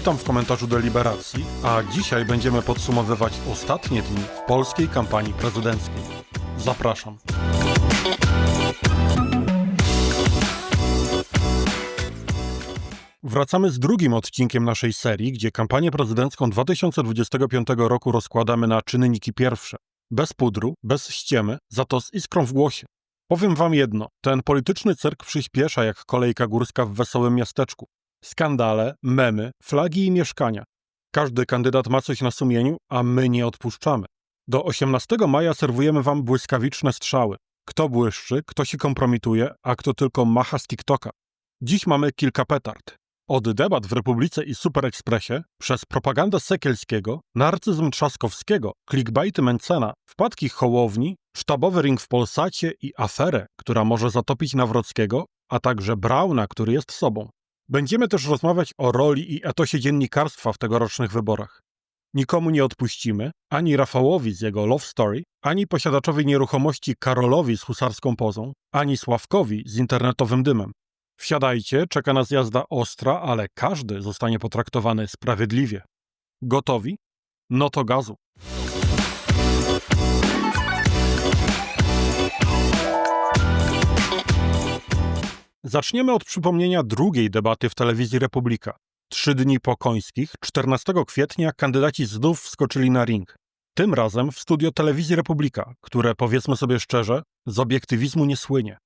Witam w komentarzu Deliberacji, a dzisiaj będziemy podsumowywać ostatnie dni w polskiej kampanii prezydenckiej. Zapraszam. Wracamy z drugim odcinkiem naszej serii, gdzie kampanię prezydencką 2025 roku rozkładamy na czynniki pierwsze. Bez pudru, bez ściemy, za to z iskrą w głosie. Powiem wam jedno, ten polityczny cyrk przyspiesza jak kolejka górska w wesołym miasteczku. Skandale, memy, flagi i mieszkania. Każdy kandydat ma coś na sumieniu, a my nie odpuszczamy. Do 18 maja serwujemy wam błyskawiczne strzały. Kto błyszczy, kto się kompromituje, a kto tylko macha z TikToka. Dziś mamy kilka petard. Od debat w Republice i Super Expressie, przez propagandę Sekielskiego, narcyzm Trzaskowskiego, clickbaity Mencena, wpadki Hołowni, sztabowy ring w Polsacie i aferę, która może zatopić Nawrockiego, a także Brauna, który jest sobą. Będziemy też rozmawiać o roli i etosie dziennikarstwa w tegorocznych wyborach. Nikomu nie odpuścimy, ani Rafałowi z jego Love Story, ani posiadaczowi nieruchomości Karolowi z husarską pozą, ani Sławkowi z internetowym dymem. Wsiadajcie, czeka nas jazda ostra, ale każdy zostanie potraktowany sprawiedliwie. Gotowi? No to gazu. Zaczniemy od przypomnienia drugiej debaty w telewizji Republika. Trzy dni po końskich, 14 kwietnia, kandydaci znów wskoczyli na ring. Tym razem w studio telewizji Republika, które powiedzmy sobie szczerze, z obiektywizmu nie słynie.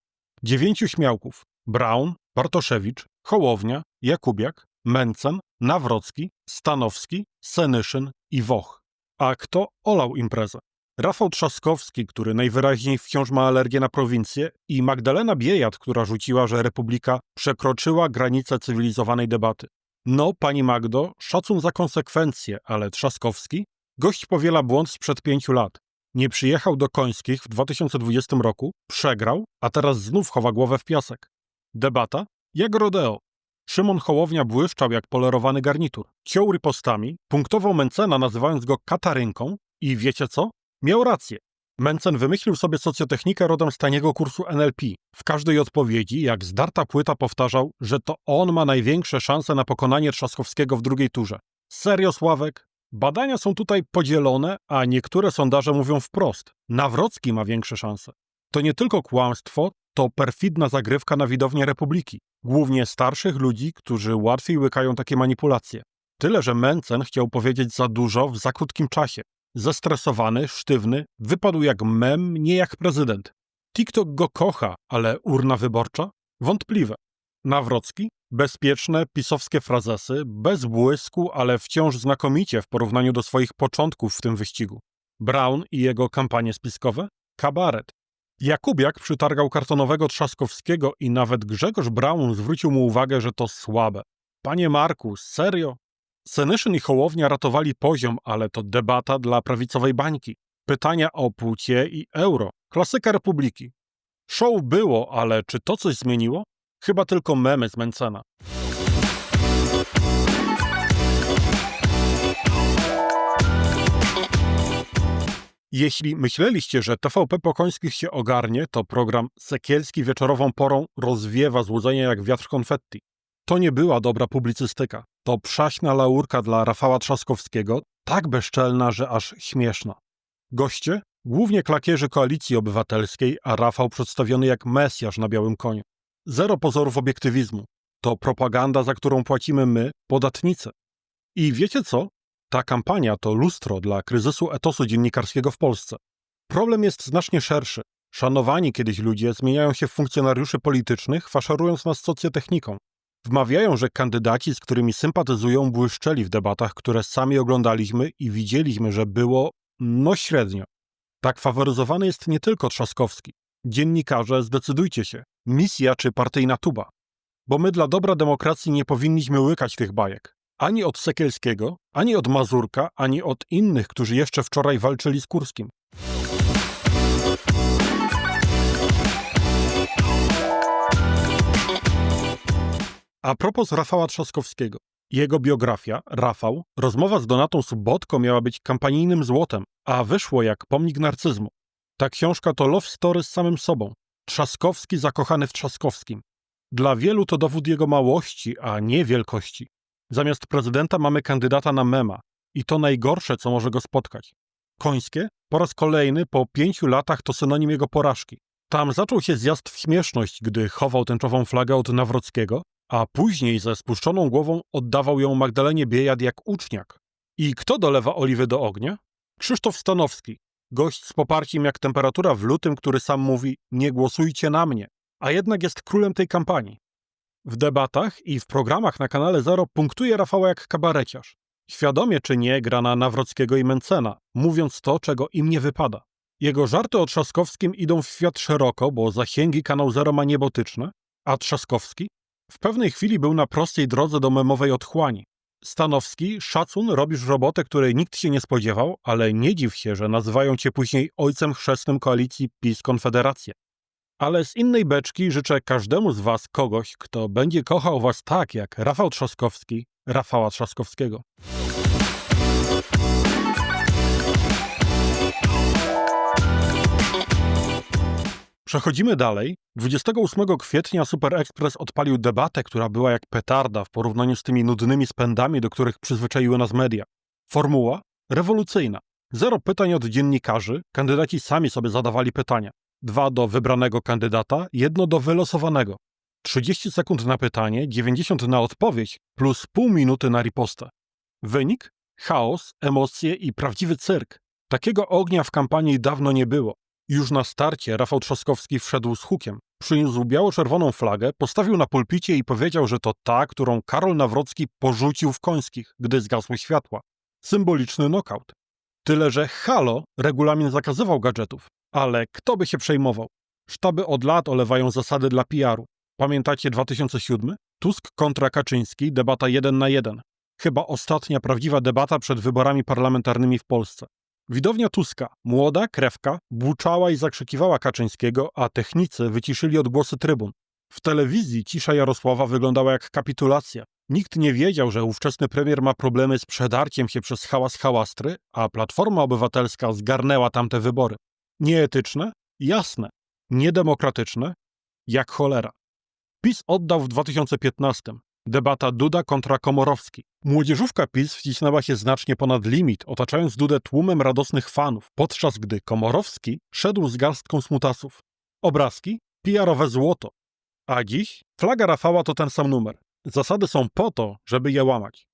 Dziewięciu śmiałków: Braun, Bartoszewicz, Hołownia, Jakubiak, Mencen, Nawrocki, Stanowski, Senyszyn i Woch. A kto olał imprezę? Rafał Trzaskowski, który najwyraźniej wciąż ma alergię na prowincję, i Magdalena Biejat, która rzuciła, że Republika przekroczyła granice cywilizowanej debaty. No, pani Magdo, szacun za konsekwencje, ale Trzaskowski? Gość powiela błąd sprzed pięciu lat. Nie przyjechał do Końskich w 2020 roku, przegrał, a teraz znów chowa głowę w piasek. Debata? Jak rodeo. Szymon Hołownia błyszczał jak polerowany garnitur. Ciął ripostami, punktował Mencena nazywając go katarynką i wiecie co? Miał rację. Mencen wymyślił sobie socjotechnikę rodem z taniego kursu NLP. W każdej odpowiedzi, jak zdarta płyta, powtarzał, że to on ma największe szanse na pokonanie Trzaskowskiego w drugiej turze. Serio, Sławek? Badania są tutaj podzielone, a niektóre sondaże mówią wprost. Nawrocki ma większe szanse. To nie tylko kłamstwo, to perfidna zagrywka na widownię Republiki. Głównie starszych ludzi, którzy łatwiej łykają takie manipulacje. Tyle, że Mencen chciał powiedzieć za dużo w za krótkim czasie. Zestresowany, sztywny, wypadł jak mem, nie jak prezydent. TikTok go kocha, ale urna wyborcza? Wątpliwe. Nawrocki? Bezpieczne, pisowskie frazesy, bez błysku, ale wciąż znakomicie w porównaniu do swoich początków w tym wyścigu. Brown i jego kampanie spiskowe? Kabaret. Jakubiak przytargał kartonowego Trzaskowskiego i nawet Grzegorz Braun zwrócił mu uwagę, że to słabe. Panie Marku, serio? Senyszyn i Hołownia ratowali poziom, ale to debata dla prawicowej bańki. Pytania o płcie i euro. Klasyka Republiki. Show było, ale czy to coś zmieniło? Chyba tylko memy z Mencena. Jeśli myśleliście, że TVP Pokońskich się ogarnie, to program Sekielski wieczorową porą rozwiewa złudzenie jak wiatr konfetti. To nie była dobra publicystyka. To przaśna laurka dla Rafała Trzaskowskiego, tak bezczelna, że aż śmieszna. Goście? Głównie klakierzy Koalicji Obywatelskiej, a Rafał przedstawiony jak mesjasz na białym koniu. Zero pozorów obiektywizmu. To propaganda, za którą płacimy my, podatnicy. I wiecie co? Ta kampania to lustro dla kryzysu etosu dziennikarskiego w Polsce. Problem jest znacznie szerszy. Szanowani kiedyś ludzie zmieniają się w funkcjonariuszy politycznych, faszerując nas socjotechniką. Wmawiają, że kandydaci, z którymi sympatyzują, błyszczeli w debatach, które sami oglądaliśmy i widzieliśmy, że było no średnio. Tak faworyzowany jest nie tylko Trzaskowski. Dziennikarze, zdecydujcie się, misja czy partyjna tuba. Bo my dla dobra demokracji nie powinniśmy łykać tych bajek. Ani od Sekielskiego, ani od Mazurka, ani od innych, którzy jeszcze wczoraj walczyli z Kurskim. A propos Rafała Trzaskowskiego. Jego biografia, Rafał, rozmowa z Donatą Subotko miała być kampanijnym złotem, a wyszło jak pomnik narcyzmu. Ta książka to love story z samym sobą. Trzaskowski zakochany w Trzaskowskim. Dla wielu to dowód jego małości, a nie wielkości. Zamiast prezydenta mamy kandydata na mema. I to najgorsze, co może go spotkać. Końskie po raz kolejny po pięciu latach to synonim jego porażki. Tam zaczął się zjazd w śmieszność, gdy chował tęczową flagę od Nawrockiego, a później ze spuszczoną głową oddawał ją Magdalenie Biejad jak uczniak. I kto dolewa oliwy do ognia? Krzysztof Stanowski, gość z poparciem jak temperatura w lutym, który sam mówi nie głosujcie na mnie, a jednak jest królem tej kampanii. W debatach i w programach na kanale Zero punktuje Rafała jak kabareciarz. Świadomie czy nie gra na Nawrockiego i Mencena, mówiąc to, czego im nie wypada. Jego żarty o Trzaskowskim idą w świat szeroko, bo zasięgi kanał Zero ma niebotyczne, a Trzaskowski w pewnej chwili był na prostej drodze do memowej otchłani. Stanowski, szacun, robisz robotę, której nikt się nie spodziewał, ale nie dziw się, że nazywają cię później ojcem chrzestnym koalicji PiS-Konfederację. Ale z innej beczki życzę każdemu z was kogoś, kto będzie kochał was tak jak Rafał Trzaskowski, Rafała Trzaskowskiego. Przechodzimy dalej. 28 kwietnia Super Express odpalił debatę, która była jak petarda w porównaniu z tymi nudnymi spędami, do których przyzwyczaiły nas media. Formuła rewolucyjna. Zero pytań od dziennikarzy, kandydaci sami sobie zadawali pytania. Dwa do wybranego kandydata, jedno do wylosowanego. 30 sekund na pytanie, 90 na odpowiedź, plus pół minuty na ripostę. Wynik? Chaos, emocje i prawdziwy cyrk. Takiego ognia w kampanii dawno nie było. Już na starcie Rafał Trzaskowski wszedł z hukiem. Przyniósł biało-czerwoną flagę, postawił na pulpicie i powiedział, że to ta, którą Karol Nawrocki porzucił w Końskich, gdy zgasły światła. Symboliczny knockout. Tyle, że halo, regulamin zakazywał gadżetów. Ale kto by się przejmował? Sztaby od lat olewają zasady dla PR-u. Pamiętacie 2007? Tusk kontra Kaczyński, debata jeden na jeden. Chyba ostatnia prawdziwa debata przed wyborami parlamentarnymi w Polsce. Widownia Tuska, młoda krewka, buczała i zakrzykiwała Kaczyńskiego, a technicy wyciszyli odgłosy trybun. W telewizji cisza Jarosława wyglądała jak kapitulacja. Nikt nie wiedział, że ówczesny premier ma problemy z przedarciem się przez hałas hałastry, a Platforma Obywatelska zgarnęła tamte wybory. Nieetyczne? Jasne. Niedemokratyczne? Jak cholera. PiS oddał w 2015. Debata Duda kontra Komorowski. Młodzieżówka PiS wcisnęła się znacznie ponad limit, otaczając Dudę tłumem radosnych fanów, podczas gdy Komorowski szedł z garstką smutasów. Obrazki? PR-owe złoto. A dziś? Flaga Rafała to ten sam numer. Zasady są po to, żeby je łamać.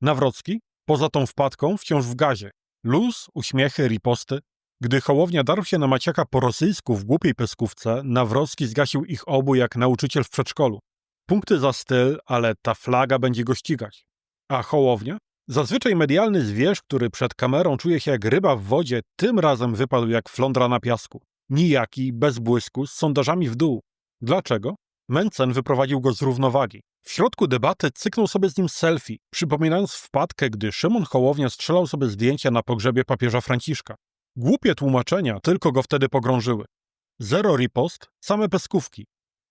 Nawrocki? Poza tą wpadką wciąż w gazie. Luz, uśmiechy, riposty. Gdy Hołownia darł się na Maciaka po rosyjsku w głupiej peskówce, Nawrocki zgasił ich obu jak nauczyciel w przedszkolu. Punkty za styl, ale ta flaga będzie go ścigać. A Hołownia? Zazwyczaj medialny zwierz, który przed kamerą czuje się jak ryba w wodzie, tym razem wypadł jak flądra na piasku. Nijaki, bez błysku, z sondażami w dół. Dlaczego? Mencen wyprowadził go z równowagi. W środku debaty cyknął sobie z nim selfie, przypominając wpadkę, gdy Szymon Hołownia strzelał sobie zdjęcia na pogrzebie papieża Franciszka. Głupie tłumaczenia tylko go wtedy pogrążyły. Zero ripost, same peskówki.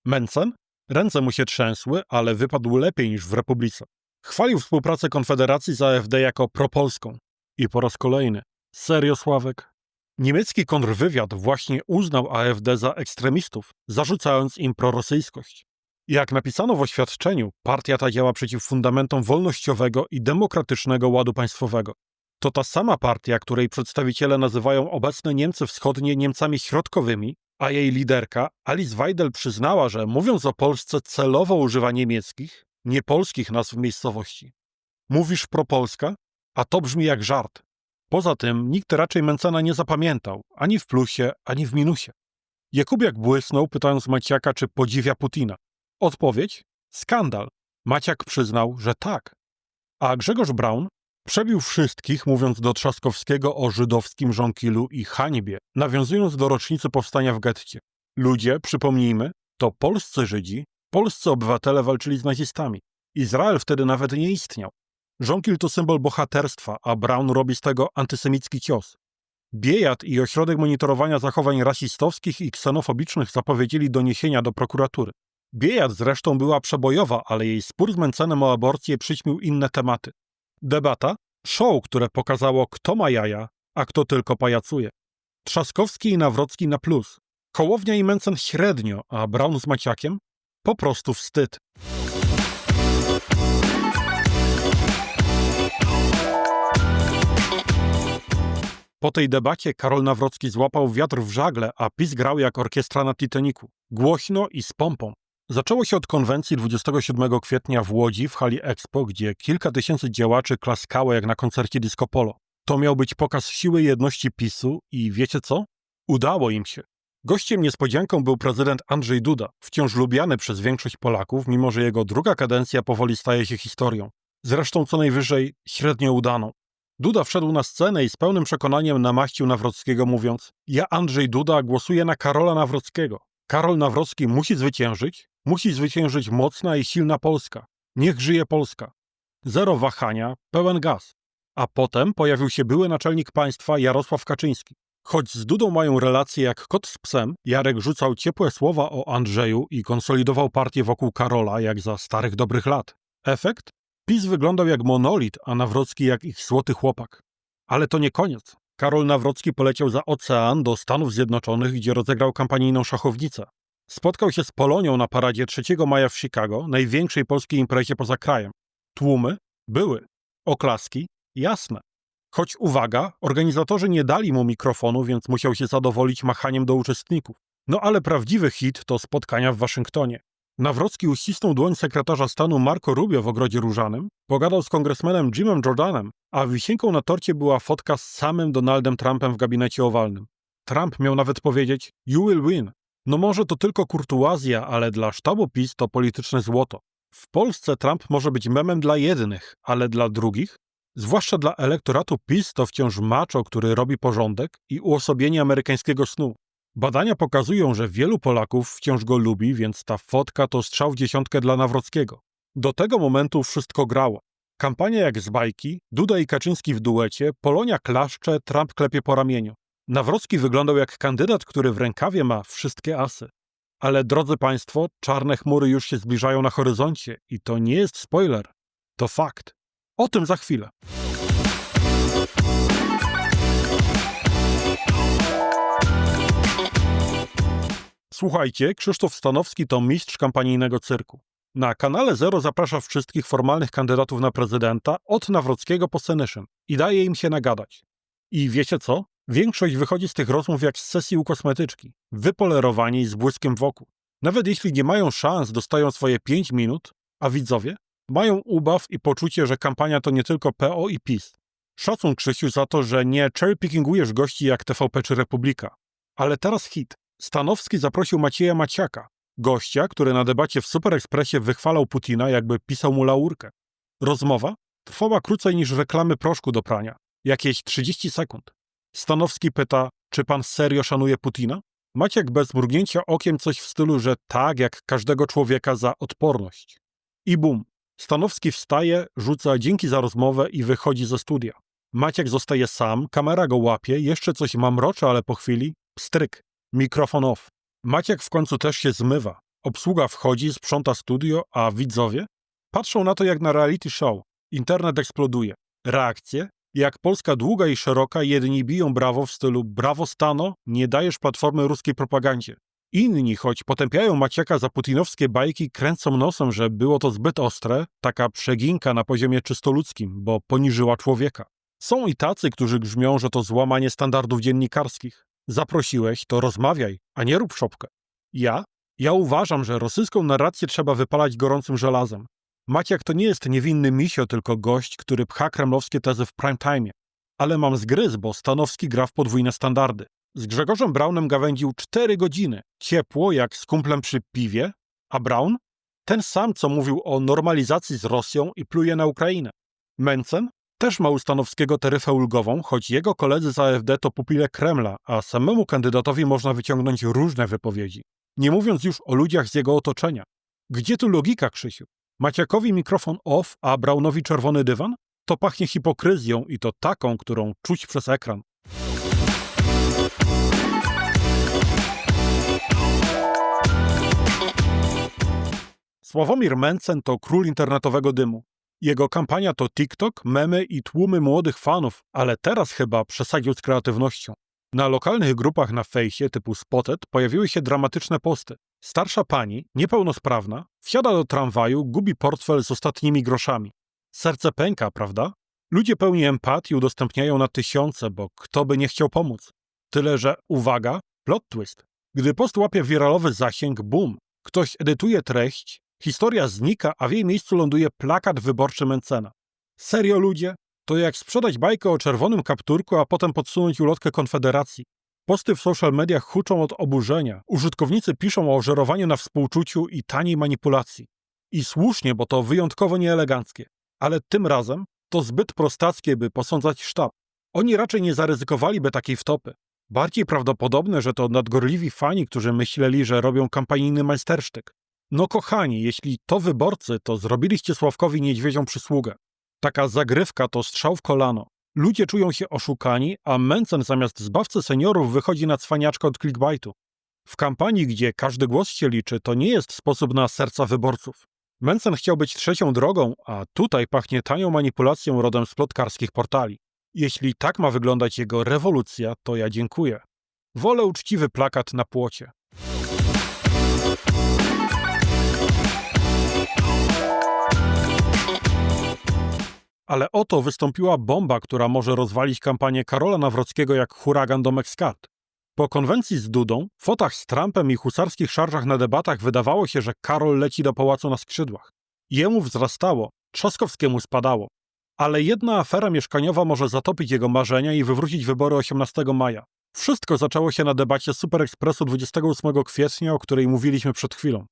Mencen? Ręce mu się trzęsły, ale wypadł lepiej niż w Republice. Chwalił współpracę Konfederacji z AfD jako propolską. I po raz kolejny. Serio, Sławek? Niemiecki kontrwywiad właśnie uznał AfD za ekstremistów, zarzucając im prorosyjskość. Jak napisano w oświadczeniu, partia ta działa przeciw fundamentom wolnościowego i demokratycznego ładu państwowego. To ta sama partia, której przedstawiciele nazywają obecne Niemcy Wschodnie Niemcami środkowymi, a jej liderka Alice Weidel przyznała, że mówiąc o Polsce celowo używa niemieckich, nie polskich nazw miejscowości. Mówisz propolska? A to brzmi jak żart. Poza tym nikt raczej Mencena nie zapamiętał, ani w plusie, ani w minusie. Jakubiak błysnął, pytając Maciaka, czy podziwia Putina. Odpowiedź? Skandal. Maciak przyznał, że tak. A Grzegorz Braun Przebił wszystkich, mówiąc do Trzaskowskiego o żydowskim żonkilu i hańbie, nawiązując do rocznicy powstania w getcie. Ludzie, przypomnijmy, to polscy Żydzi, polscy obywatele walczyli z nazistami. Izrael wtedy nawet nie istniał. Żonkil to symbol bohaterstwa, a Brown robi z tego antysemicki cios. Biejat i Ośrodek Monitorowania Zachowań Rasistowskich i Ksenofobicznych zapowiedzieli doniesienia do prokuratury. Biejat zresztą była przebojowa, ale jej spór z Mencenem o aborcję przyćmił inne tematy. Debata? Show, które pokazało kto ma jaja, a kto tylko pajacuje. Trzaskowski i Nawrocki na plus. Kołownia i Mencen średnio, a Brown z Maciakiem? Po prostu wstyd. Po tej debacie Karol Nawrocki złapał wiatr w żagle, a PiS grał jak orkiestra na Titaniku. Głośno i z pompą. Zaczęło się od konwencji 27 kwietnia w Łodzi w hali Expo, gdzie kilka tysięcy działaczy klaskało jak na koncercie disco polo. To miał być pokaz siły jedności PiSu i wiecie co? Udało im się. Gościem niespodzianką był prezydent Andrzej Duda, wciąż lubiany przez większość Polaków, mimo że jego druga kadencja powoli staje się historią. Zresztą co najwyżej średnio udaną. Duda wszedł na scenę i z pełnym przekonaniem namaścił Nawrockiego, mówiąc: Ja, Andrzej Duda, głosuję na Karola Nawrockiego. Karol Nawrocki musi zwyciężyć, musi zwyciężyć mocna i silna Polska. Niech żyje Polska. Zero wahania, pełen gaz. A potem pojawił się były naczelnik państwa Jarosław Kaczyński. Choć z Dudą mają relacje jak kot z psem, Jarek rzucał ciepłe słowa o Andrzeju i konsolidował partię wokół Karola jak za starych dobrych lat. Efekt? PiS wyglądał jak monolit, a Nawrocki jak ich złoty chłopak. Ale to nie koniec. Karol Nawrocki poleciał za ocean do Stanów Zjednoczonych, gdzie rozegrał kampanijną szachownicę. Spotkał się z Polonią na paradzie 3 maja w Chicago, największej polskiej imprezie poza krajem. Tłumy? Były. Oklaski? Jasne. Choć uwaga, organizatorzy nie dali mu mikrofonu, więc musiał się zadowolić machaniem do uczestników. No ale prawdziwy hit to spotkania w Waszyngtonie. Nawrocki uścisnął dłoń sekretarza stanu Marco Rubio w Ogrodzie Różanym, pogadał z kongresmenem Jimem Jordanem, a wisienką na torcie była fotka z samym Donaldem Trumpem w gabinecie owalnym. Trump miał nawet powiedzieć You will win. No może to tylko kurtuazja, ale dla sztabu PiS to polityczne złoto. W Polsce Trump może być memem dla jednych, ale dla drugich Zwłaszcza dla elektoratu PiS to wciąż macho, który robi porządek i uosobienie amerykańskiego snu. Badania pokazują, że wielu Polaków wciąż go lubi, więc ta fotka to strzał w dziesiątkę dla Nawrockiego. Do tego momentu wszystko grało. Kampania jak z bajki, Duda i Kaczyński w duecie, Polonia klaszcze, Trump klepie po ramieniu. Nawrocki wyglądał jak kandydat, który w rękawie ma wszystkie asy. Ale drodzy Państwo, czarne chmury już się zbliżają na horyzoncie i to nie jest spoiler, to fakt. O tym za chwilę. Słuchajcie, Krzysztof Stanowski to mistrz kampanijnego cyrku. Na kanale Zero zaprasza wszystkich formalnych kandydatów na prezydenta od Nawrockiego po Senyszyn i daje im się nagadać. I wiecie co? Większość wychodzi z tych rozmów jak z sesji u kosmetyczki, wypolerowani i z błyskiem wokół. Nawet jeśli nie mają szans, dostają swoje 5 minut, a widzowie mają ubaw i poczucie, że kampania to nie tylko PO i PiS. Szacun Krzysiu za to, że nie cherrypickingujesz gości jak TVP czy Republika. Ale teraz hit. Stanowski zaprosił Macieja Maciaka, gościa, który na debacie w Super Expressie wychwalał Putina, jakby pisał mu laurkę. Rozmowa trwała krócej niż reklamy proszku do prania. Jakieś 30 sekund. Stanowski pyta, czy pan serio szanuje Putina? Maciek bez mrugnięcia okiem coś w stylu, że tak jak każdego człowieka za odporność. I bum, Stanowski wstaje, rzuca dzięki za rozmowę i wychodzi ze studia. Maciek zostaje sam, kamera go łapie, jeszcze coś mamrocze, ale po chwili pstryk, mikrofon off. Maciek w końcu też się zmywa. Obsługa wchodzi, sprząta studio, a widzowie patrzą na to jak na reality show. Internet eksploduje. Reakcje? Jak Polska długa i szeroka, jedni biją brawo w stylu brawo Stano, nie dajesz platformy ruskiej propagandzie. Inni, choć potępiają Maciaka za putinowskie bajki, kręcą nosem, że było to zbyt ostre, taka przeginka na poziomie czysto ludzkim, bo poniżyła człowieka. Są i tacy, którzy grzmią, że to złamanie standardów dziennikarskich. Zaprosiłeś, to rozmawiaj, a nie rób szopkę. Ja? Ja uważam, że rosyjską narrację trzeba wypalać gorącym żelazem. Maciak to nie jest niewinny misio, tylko gość, który pcha kremlowskie tezy w prime time. Ale mam zgryz, bo Stanowski gra w podwójne standardy. Z Grzegorzem Braunem gawędził cztery godziny. Ciepło, jak z kumplem przy piwie. A Braun? Ten sam, co mówił o normalizacji z Rosją i pluje na Ukrainę. Mencen? Też ma u Stanowskiego taryfę ulgową, choć jego koledzy z AfD to pupile Kremla, a samemu kandydatowi można wyciągnąć różne wypowiedzi. Nie mówiąc już o ludziach z jego otoczenia. Gdzie tu logika, Krzysiu? Maciakowi mikrofon off, a Braunowi czerwony dywan? To pachnie hipokryzją i to taką, którą czuć przez ekran. Sławomir Mencen to król internetowego dymu. Jego kampania to TikTok, memy i tłumy młodych fanów, ale teraz chyba przesadził z kreatywnością. Na lokalnych grupach na fejsie typu Spotted pojawiły się dramatyczne posty. Starsza pani, niepełnosprawna, wsiada do tramwaju, gubi portfel z ostatnimi groszami. Serce pęka, prawda? Ludzie pełni empatii udostępniają na tysiące, bo kto by nie chciał pomóc. Tyle, że uwaga, plot twist. Gdy post łapie wiralowy zasięg, boom, ktoś edytuje treść, historia znika, a w jej miejscu ląduje plakat wyborczy Mencena. Serio ludzie? To jak sprzedać bajkę o czerwonym kapturku, a potem podsunąć ulotkę Konfederacji. Posty w social mediach huczą od oburzenia. Użytkownicy piszą o żerowaniu na współczuciu i taniej manipulacji. I słusznie, bo to wyjątkowo nieeleganckie. Ale tym razem to zbyt prostackie, by posądzać sztab. Oni raczej nie zaryzykowaliby takiej wtopy. Bardziej prawdopodobne, że to nadgorliwi fani, którzy myśleli, że robią kampanijny majstersztyk. No kochani, jeśli to wyborcy, to zrobiliście Sławkowi Niedźwiedzią przysługę. Taka zagrywka to strzał w kolano. Ludzie czują się oszukani, a Mencen zamiast zbawcy seniorów wychodzi na cwaniaczka od clickbaitu. W kampanii, gdzie każdy głos się liczy, to nie jest sposób na serca wyborców. Mencen chciał być trzecią drogą, a tutaj pachnie tanią manipulacją rodem z plotkarskich portali. Jeśli tak ma wyglądać jego rewolucja, to ja dziękuję. Wolę uczciwy plakat na płocie. Ale oto wystąpiła bomba, która może rozwalić kampanię Karola Nawrockiego jak huragan domek z kart. Po konwencji z Dudą, fotach z Trumpem i husarskich szarżach na debatach wydawało się, że Karol leci do pałacu na skrzydłach. Jemu wzrastało, Trzaskowskiemu spadało. Ale jedna afera mieszkaniowa może zatopić jego marzenia i wywrócić wybory 18 maja. Wszystko zaczęło się na debacie Super Expressu 28 kwietnia, o której mówiliśmy przed chwilą.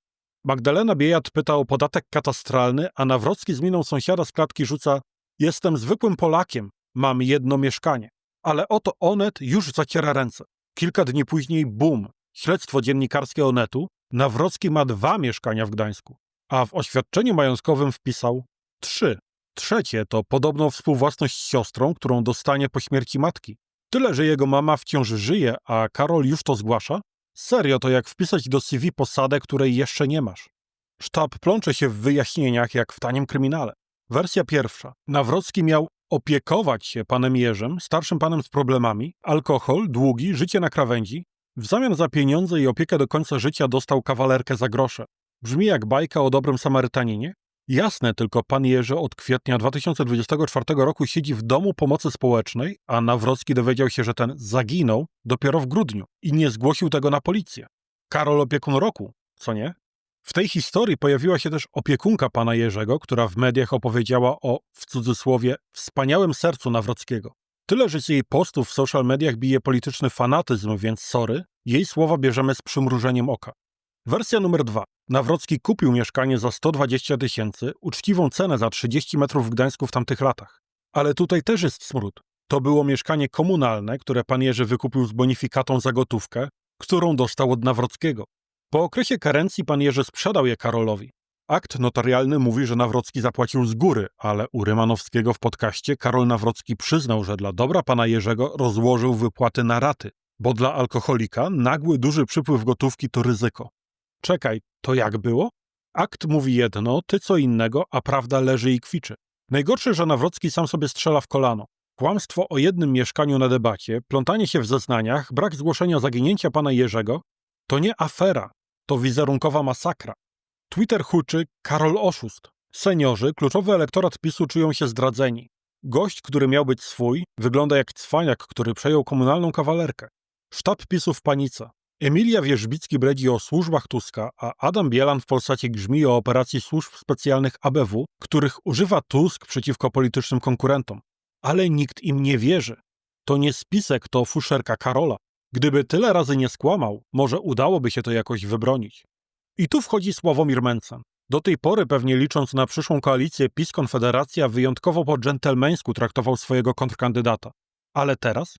Magdalena Biejat pyta o podatek katastralny, a Nawrocki z miną sąsiada z klatki rzuca Jestem zwykłym Polakiem, mam jedno mieszkanie. Ale oto Onet już zaciera ręce. Kilka dni później bum, śledztwo dziennikarskie Onetu, Nawrocki ma dwa mieszkania w Gdańsku, a w oświadczeniu majątkowym wpisał trzy. Trzecie to podobną współwłasność z siostrą, którą dostanie po śmierci matki. Tyle, że jego mama wciąż żyje, a Karol już to zgłasza? Serio, to jak wpisać do CV posadę, której jeszcze nie masz. Sztab plącze się w wyjaśnieniach jak w tanim kryminale. Wersja pierwsza. Nawrocki miał opiekować się panem Jerzem, starszym panem z problemami, alkohol, długi, życie na krawędzi. W zamian za pieniądze i opiekę do końca życia dostał kawalerkę za grosze. Brzmi jak bajka o dobrym Samarytaninie? Jasne, tylko pan Jerzy od kwietnia 2024 roku siedzi w domu pomocy społecznej, a Nawrocki dowiedział się, że ten zaginął dopiero w grudniu i nie zgłosił tego na policję. Karol opiekun roku, co nie? W tej historii pojawiła się też opiekunka pana Jerzego, która w mediach opowiedziała o, w cudzysłowie, wspaniałym sercu Nawrockiego. Tyle, że z jej postów w social mediach bije polityczny fanatyzm, więc sorry, jej słowa bierzemy z przymrużeniem oka. Wersja numer dwa. Nawrocki kupił mieszkanie za 120 tysięcy, uczciwą cenę za 30 metrów w Gdańsku w tamtych latach. Ale tutaj też jest smród. To było mieszkanie komunalne, które pan Jerzy wykupił z bonifikatą za gotówkę, którą dostał od Nawrockiego. Po okresie karencji pan Jerzy sprzedał je Karolowi. Akt notarialny mówi, że Nawrocki zapłacił z góry, ale u Rymanowskiego w podcaście Karol Nawrocki przyznał, że dla dobra pana Jerzego rozłożył wypłaty na raty, bo dla alkoholika nagły duży przypływ gotówki to ryzyko. Czekaj, to jak było? Akt mówi jedno, ty co innego, a prawda leży i kwiczy. Najgorsze, że Nawrocki sam sobie strzela w kolano. Kłamstwo o jednym mieszkaniu na debacie, plątanie się w zeznaniach, brak zgłoszenia zaginięcia pana Jerzego to nie afera, to wizerunkowa masakra. Twitter huczy Karol Oszust. Seniorzy, kluczowy elektorat PiSu czują się zdradzeni. Gość, który miał być swój, wygląda jak cwaniak, który przejął komunalną kawalerkę. Sztab PiSu w panice. Emilia Wierzbicki bredzi o służbach Tuska, a Adam Bielan w Polsacie grzmi o operacji służb specjalnych ABW, których używa Tusk przeciwko politycznym konkurentom. Ale nikt im nie wierzy. To nie spisek, to fuszerka Karola. Gdyby tyle razy nie skłamał, może udałoby się to jakoś wybronić. I tu wchodzi Sławomir Mencen. Do tej pory, pewnie licząc na przyszłą koalicję PiS-Konfederacja, wyjątkowo po dżentelmeńsku traktował swojego kontrkandydata. Ale teraz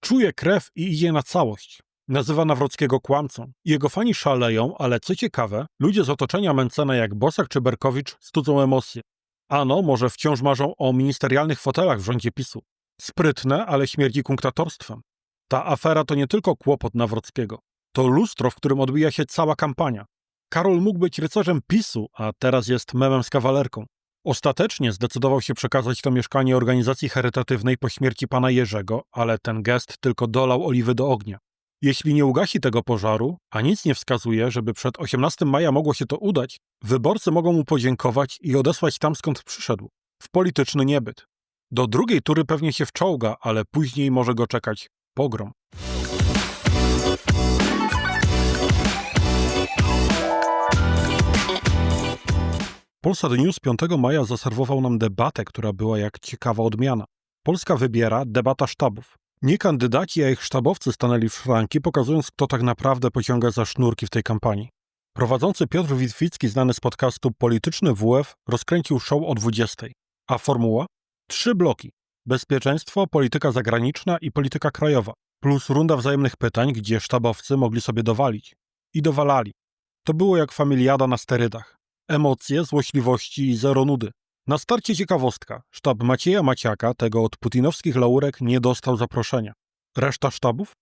czuje krew i idzie na całość. Nazywa Nawrockiego kłamcą. Jego fani szaleją, ale co ciekawe, ludzie z otoczenia Mencena jak Bosak czy Berkowicz studzą emocje. Ano, może wciąż marzą o ministerialnych fotelach w rządzie PiSu. Sprytne, ale śmierdzi kunktatorstwem. Ta afera to nie tylko kłopot Nawrockiego. To lustro, w którym odbija się cała kampania. Karol mógł być rycerzem PiSu, a teraz jest memem z kawalerką. Ostatecznie zdecydował się przekazać to mieszkanie organizacji charytatywnej po śmierci pana Jerzego, ale ten gest tylko dolał oliwy do ognia. Jeśli nie ugasi tego pożaru, a nic nie wskazuje, żeby przed 18 maja mogło się to udać, wyborcy mogą mu podziękować i odesłać tam skąd przyszedł w polityczny niebyt. Do drugiej tury pewnie się wczołga, ale później może go czekać pogrom. Polsat News 5 maja zaserwował nam debatę, która była jak ciekawa odmiana. Polska wybiera debata sztabów. Nie kandydaci, a ich sztabowcy stanęli w szranki, pokazując, kto tak naprawdę pociąga za sznurki w tej kampanii. Prowadzący Piotr Witwicki, znany z podcastu Polityczny WF, rozkręcił show o 20. A formuła? Trzy bloki. Bezpieczeństwo, polityka zagraniczna i polityka krajowa. Plus runda wzajemnych pytań, gdzie sztabowcy mogli sobie dowalić. I dowalali. To było jak familiada na sterydach. Emocje, złośliwości i zero nudy. Na starcie ciekawostka. Sztab Macieja Maciaka, tego od putinowskich laurek, nie dostał zaproszenia. Reszta sztabów?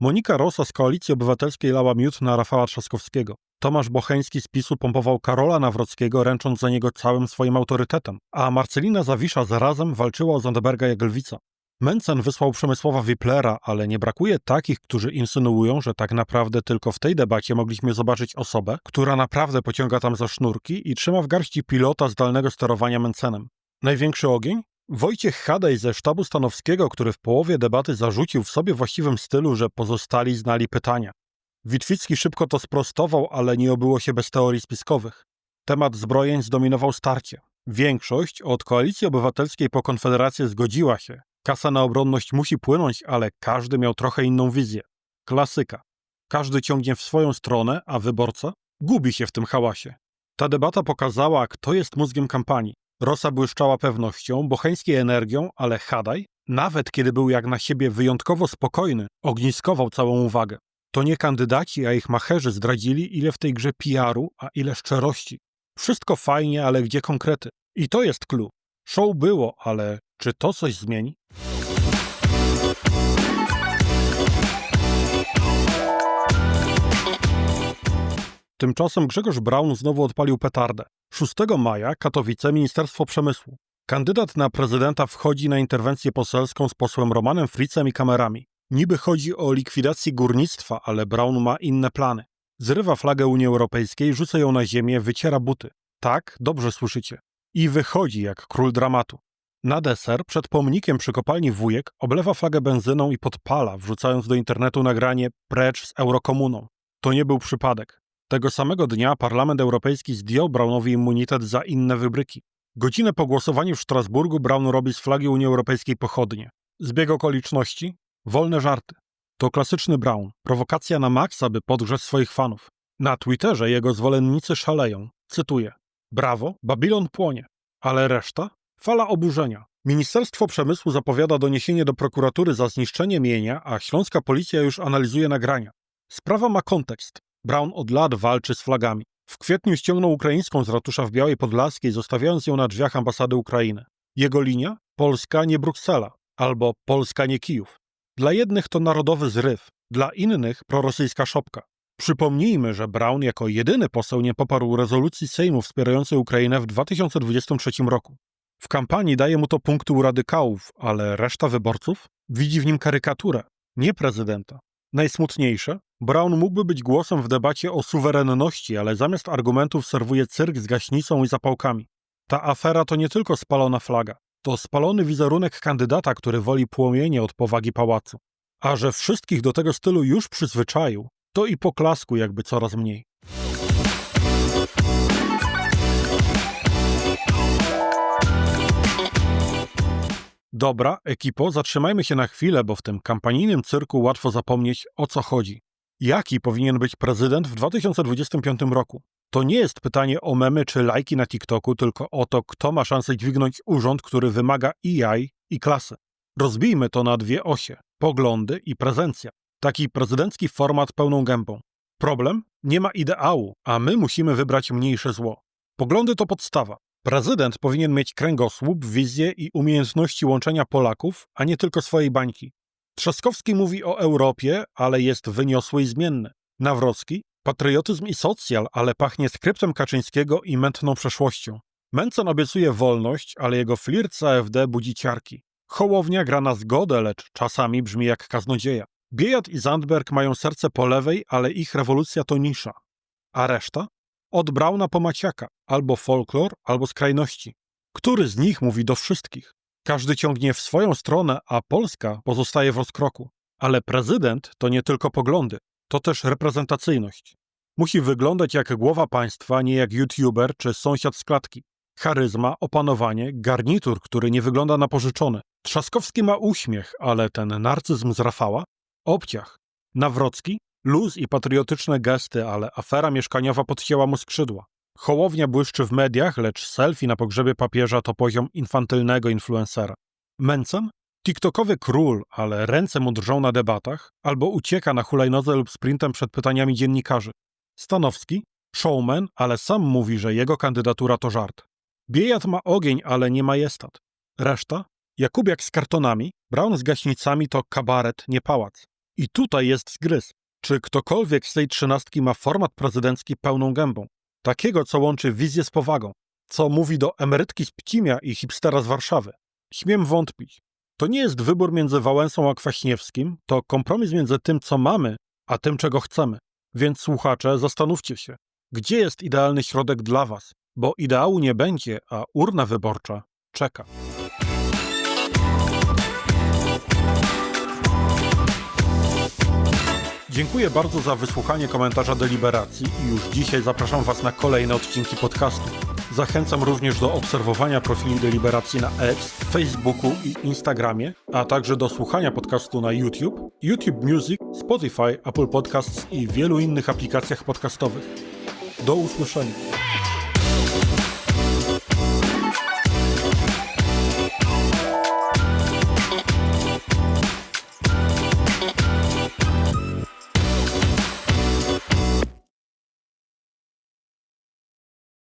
Monika Rosa z Koalicji Obywatelskiej lała miód na Rafała Trzaskowskiego. Tomasz Bocheński z PiSu pompował Karola Nawrockiego, ręcząc za niego całym swoim autorytetem, a Marcelina Zawisza zarazem walczyła o Zonderberga jak lwica. Mencen wysłał Przemysława Wiplera, ale nie brakuje takich, którzy insynuują, że tak naprawdę tylko w tej debacie mogliśmy zobaczyć osobę, która naprawdę pociąga tam za sznurki i trzyma w garści pilota zdalnego sterowania Mencenem. Największy ogień? Wojciech Hadej ze sztabu stanowskiego, który w połowie debaty zarzucił w sobie właściwym stylu, że pozostali znali pytania. Witwicki szybko to sprostował, ale nie obyło się bez teorii spiskowych. Temat zbrojeń zdominował starcie. Większość, od koalicji obywatelskiej po konfederację zgodziła się. Kasa na obronność musi płynąć, ale każdy miał trochę inną wizję. Klasyka. Każdy ciągnie w swoją stronę, a wyborca gubi się w tym hałasie. Ta debata pokazała, kto jest mózgiem kampanii. Rosa błyszczała pewnością, Bocheńskiej energią, ale Hadaj, nawet kiedy był jak na siebie wyjątkowo spokojny, ogniskował całą uwagę. To nie kandydaci, a ich macherzy zdradzili, ile w tej grze PR-u, a ile szczerości. Wszystko fajnie, ale gdzie konkrety? I to jest clue. Show było, ale czy to coś zmieni? Tymczasem Grzegorz Braun znowu odpalił petardę. 6 maja Katowice Ministerstwo Przemysłu. Kandydat na prezydenta wchodzi na interwencję poselską z posłem Romanem Fritzem i kamerami. Niby chodzi o likwidację górnictwa, ale Braun ma inne plany. Zrywa flagę Unii Europejskiej, rzuca ją na ziemię, wyciera buty. Tak, dobrze słyszycie. I wychodzi jak król dramatu. Na deser przed pomnikiem przy kopalni Wujek oblewa flagę benzyną i podpala, wrzucając do internetu nagranie precz z eurokomuną. To nie był przypadek. Tego samego dnia Parlament Europejski zdjął Braunowi immunitet za inne wybryki. Godzinę po głosowaniu w Strasburgu Braun robi z flagi Unii Europejskiej pochodnie. Zbieg okoliczności? Wolne żarty. To klasyczny Brown. Prowokacja na maksa, by podgrzeć swoich fanów. Na Twitterze jego zwolennicy szaleją. Cytuję. Brawo, Babilon płonie. Ale reszta? Fala oburzenia. Ministerstwo Przemysłu zapowiada doniesienie do prokuratury za zniszczenie mienia, a śląska policja już analizuje nagrania. Sprawa ma kontekst. Brown od lat walczy z flagami. W kwietniu ściągnął ukraińską z ratusza w Białej Podlaskiej, zostawiając ją na drzwiach ambasady Ukrainy. Jego linia? Polska nie Bruksela, albo Polska nie Kijów. Dla jednych to narodowy zryw, dla innych prorosyjska szopka. Przypomnijmy, że Brown jako jedyny poseł nie poparł rezolucji Sejmu wspierającej Ukrainę w 2023 roku. W kampanii daje mu to punkty u radykałów, ale reszta wyborców widzi w nim karykaturę, nie prezydenta. Najsmutniejsze, Brown mógłby być głosem w debacie o suwerenności, ale zamiast argumentów serwuje cyrk z gaśnicą i zapałkami. Ta afera to nie tylko spalona flaga, to spalony wizerunek kandydata, który woli płomienie od powagi pałacu. A że wszystkich do tego stylu już przyzwyczaił, to i poklasku jakby coraz mniej. Dobra, ekipo, zatrzymajmy się na chwilę, bo w tym kampanijnym cyrku łatwo zapomnieć o co chodzi. Jaki powinien być prezydent w 2025 roku? To nie jest pytanie o memy czy lajki na TikToku, tylko o to, kto ma szansę dźwignąć urząd, który wymaga i jaj, i klasy. Rozbijmy to na dwie osie poglądy i prezencja. Taki prezydencki format pełną gębą. Problem? Nie ma ideału, a my musimy wybrać mniejsze zło. Poglądy to podstawa. Prezydent powinien mieć kręgosłup, wizję i umiejętności łączenia Polaków, a nie tylko swojej bańki. Trzaskowski mówi o Europie, ale jest wyniosły i zmienny. Nawrocki patriotyzm i socjal, ale pachnie skryptem Kaczyńskiego i mętną przeszłością. Mencen obiecuje wolność, ale jego flirt z AfD budzi ciarki. Hołownia gra na zgodę, lecz czasami brzmi jak kaznodzieja. Biejat i Zandberg mają serce po lewej, ale ich rewolucja to nisza. A reszta? Od Brauna po Maciaka, albo folklor, albo skrajności. Który z nich mówi do wszystkich? Każdy ciągnie w swoją stronę, a Polska pozostaje w rozkroku. Ale prezydent to nie tylko poglądy, to też reprezentacyjność. Musi wyglądać jak głowa państwa, nie jak youtuber czy sąsiad z klatki. Charyzma, opanowanie, garnitur, który nie wygląda na pożyczony. Trzaskowski ma uśmiech, ale ten narcyzm z Rafała? Obciach. Nawrocki? Luz i patriotyczne gesty, ale afera mieszkaniowa podcięła mu skrzydła. Hołownia błyszczy w mediach, lecz selfie na pogrzebie papieża to poziom infantylnego influencera. Mencen? TikTokowy król, ale ręce mu drżą na debatach, albo ucieka na hulajnodze lub sprintem przed pytaniami dziennikarzy. Stanowski? Showman, ale sam mówi, że jego kandydatura to żart. Biejat ma ogień, ale nie majestat. Reszta? Jakubiak z kartonami, Brown z gaśnicami to kabaret, nie pałac. I tutaj jest zgryz. Czy ktokolwiek z tej trzynastki ma format prezydencki pełną gębą? Takiego, co łączy wizję z powagą, co mówi do emerytki z Pcimia i hipstera z Warszawy. Śmiem wątpić. To nie jest wybór między Wałęsą a Kwaśniewskim, to kompromis między tym, co mamy, a tym, czego chcemy. Więc słuchacze, zastanówcie się, gdzie jest idealny środek dla Was, bo ideału nie będzie, a urna wyborcza czeka. Dziękuję bardzo za wysłuchanie komentarza deliberacji i już dzisiaj zapraszam Was na kolejne odcinki podcastu. Zachęcam również do obserwowania profili deliberacji na X, Facebooku i Instagramie, a także do słuchania podcastu na YouTube, YouTube Music, Spotify, Apple Podcasts i wielu innych aplikacjach podcastowych. Do usłyszenia.